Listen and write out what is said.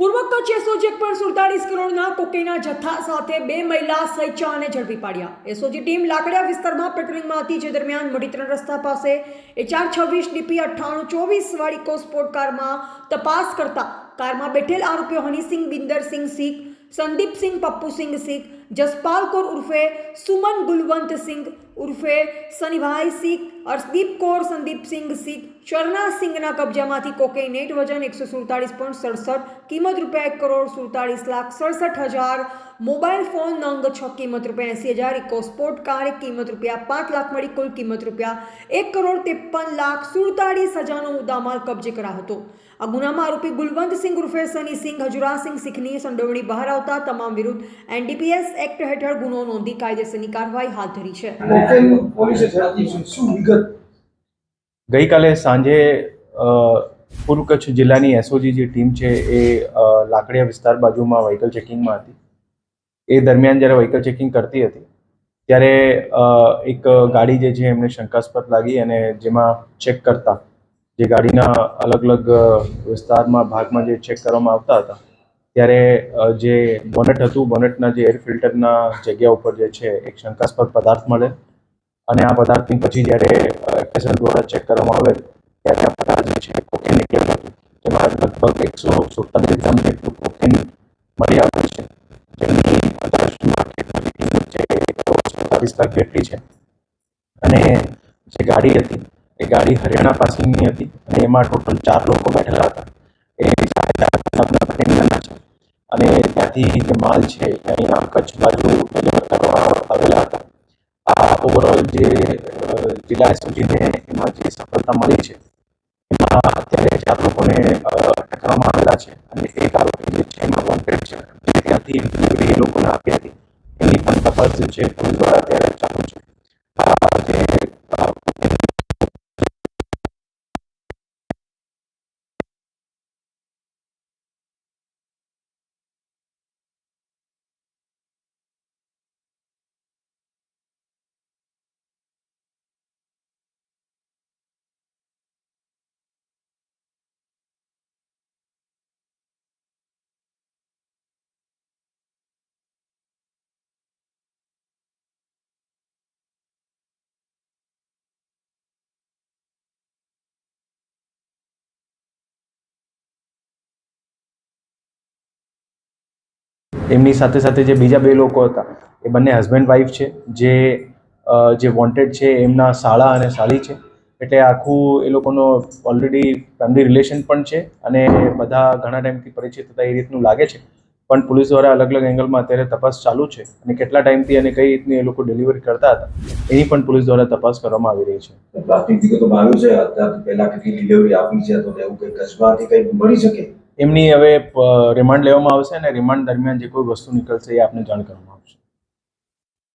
પૂર્વ કચ્છ એસઓજી પર સુડતાલીસ કરોડના કોકેના જથ્થા સાથે બે મહિલા સહિત ચારને ઝડપી પાડ્યા. એસઓજી ટીમ લાકડિયા વિસ્તારમાં પેટ્રોલિંગમાં હતી, જે દરમિયાન મઢી ત્રણ રસ્તા પાસે એ ચાર છવ્વીસ, ડીપી અઠ્ઠાણું, ચોવીસ વાળી કોસ્પોર્ટ કારમાં તપાસ કરતા કારમાં બેઠેલ આરોપીઓ હનીસિંહ, બિંદરસિંહ શીખ, સંદીપસિંહ, પપ્પુસિંહ શીખ જસપાલ કૌર ઉર્ફે સુમન ગુલવંત સિંહ ઉર્ફે સનીભાઈ શીખ અર્શદીપ કૌર સંદીપસિંહ શીખ ચરના સિંઘના કબજામાંથી કોકેઇનેટ વજન એકસો સુડતાલીસ પોઈન્ટ સડસઠ, કિંમત રૂપિયા એક કરોડ સુડતાલીસ લાખ સડસઠ હજાર, મોબાઈલ ફોન નંગ છ, કિંમત રૂપિયા એંસી હજાર ઇકોસ્પોર્ટ કાર એક કિંમત રૂપિયા પાંચ લાખ મળી, કુલ કિંમત રૂપિયા એક કરોડ ત્રેપન લાખ સુડતાલીસ હજારનો મુદ્દામાલ કબજે કરાયો હતો. આ ગુનામાં આરોપી ગુલવંતસિંહ ઉર્ફે સની સિંહ હજુરાસિંહ સિંઘની સંડોવણી બહાર આવતા તમામ વિરુદ્ધ એનડીપીએસ એક્ટ હેઠળ ગુનો નોંધી કાયદેસરની કાર્યવાહી હાથ ધરી છે. ગઈકાલે સાંજે પૂર્વ કચ્છ જિલ્લાની એસઓજી જે ટીમ છે, એ લાકડિયા વિસ્તાર બાજુમાં વ્હીકલ ચેકિંગમાં હતી. એ દરમિયાન જ્યારે વ્હીકલ ચેકિંગ કરતી હતી, ત્યારે એક ગાડી જે છે, એમને શંકાસ્પદ લાગી અને જેમાં ચેક કરતા, જે ગાડીના અલગ અલગ વિસ્તારમાં, ભાગમાં જે ચેક કરવામાં આવતા હતા, ત્યારે જે બોનેટ હતું બોનેટના જે એર ફિલ્ટરના જગ્યા ઉપર જે છે, એક શંકાસ્પદ પદાર્થ મળે. અને આ પદાર્થની પછી જ્યારે એફએસએલ દ્વારા ચેક કરવામાં આવે, ત્યારે આ પદાર્થ જે છે કોકેન નીકળેલું હતું જેમાં લગભગ એકસો સુડતાલીસ ગ્રામ જેટલું કોકેન મળી આવે છે. જેની આંતરરાષ્ટ્રીય લાખ જેટલી છે. અને જે ગાડી હતી, એ ગાડી હરિયાણા પાસેની હતી અને એમાં ટોટલ ચાર લોકો બેઠેલા હતા. એ છે. અને ત્યાંથી જે માલ છે અહીંયા કચ્છ બાજુ ડિલિવર કરવા આવેલા હતા આ ઓવરઓલ જે જિલ્લા એસઓજીને એમાં જે સફળતા મળી છે એમાં અત્યારે ચાર લોકોને અ, કરવામાં આવેલા છે. અને એક આરોપી જે છે એમાં વોન્ટેડ છે ત્યાંથી એ લોકોને આપી હતી. એની પણ તપાસ છે પોલીસ દ્વારા અત્યારે એમની સાથે સાથે જે બીજા બે લોકો હતા, એ બંને હસબન્ડ વાઈફ છે, જે જે વોન્ટેડ છે એમના સાળા અને સાળી છે. એટલે આખું એ લોકોનો ઓલરેડી ફેમિલી રિલેશન પણ છે અને બધા ઘણા ટાઈમથી પરિચિત હતા એ રીતનું લાગે છે. પણ પોલીસ દ્વારા અલગ અલગ એંગલમાં અત્યારે તપાસ ચાલુ છે અને કેટલા ટાઈમથી અને કઈ રીતની એ લોકો ડિલિવરી કરતા હતા, એની પણ પોલીસ દ્વારા તપાસ કરવામાં આવી રહી છે. પ્રાથમિક વિગતોમાં આવ્યું છે પહેલા કેટલી ડિલિવરી આપી છે, તો એવું કઈ કસબાથી કઈ મળી શકે? એમની હવે રિમાન્ડ લેવામાં આવશે અને રિમાન્ડ દરમિયાન જે કોઈ વસ્તુ નીકળશે એ આપને જાણ કરવામાં આવશે.